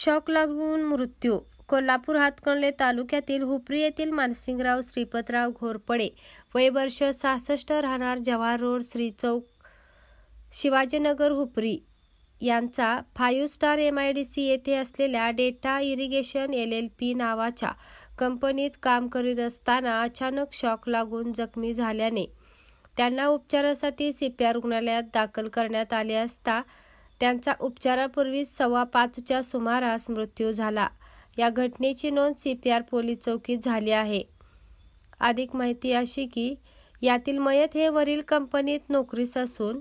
Shock लागून मृत्यू. कोल्हापूर हातकणले तालुक्यातील हुपरी येथील मानसिंगराव श्रीपतराव घोरपडे वय वर्ष सहासष्ट राहणार जवाहर रोड श्री चौक शिवाजीनगर हुपरी. यांचा five star M I D C येथे असलेल्या data irrigation L L P नावाच्या कंपनीत काम करीत असताना अचानक शॉक लागून जखमी झाल्याने त्यांना उपचारासाठी सी पी आर रुग्णालयात दाखल करण्यात आले असता त्यांचा उपचारापूर्वी सव्वा पाचच्या सुमारास मृत्यू झाला. या घटनेची नोंद सी पी आर पोलीस चौकीत झाली आहे. अधिक माहिती अशी की यातील मयत हे वरील कंपनीत नोकरीस असून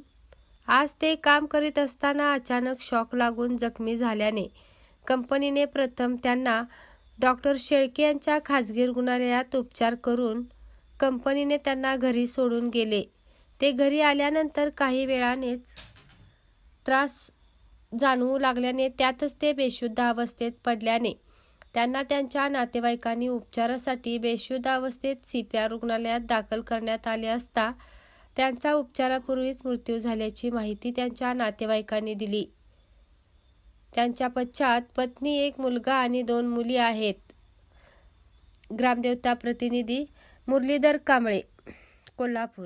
आज ते काम करीत असताना अचानक शॉक लागून जखमी झाल्याने कंपनीने प्रथम त्यांना डॉक्टर शेळके यांच्या खाजगी रुग्णालयात उपचार करून कंपनीने त्यांना घरी सोडून गेले. ते घरी आल्यानंतर काही वेळानेच त्रास जाणवू लागल्याने त्यातच ते बेशुद्ध अवस्थेत पडल्याने त्यांना त्यांच्या नातेवाईकांनी उपचारासाठी बेशुद्ध अवस्थेत सी पी आर रुग्णालयात दाखल करण्यात आले असता त्यांचा उपचारापूर्वीच मृत्यू झाल्याची माहिती त्यांच्या नातेवाईकांनी दिली. त्यांच्या पश्चात पत्नी एक मुलगा आणि दोन मुली आहेत. ग्रामदेवता प्रतिनिधी मुरलीधर कांबळे कोल्हापूर.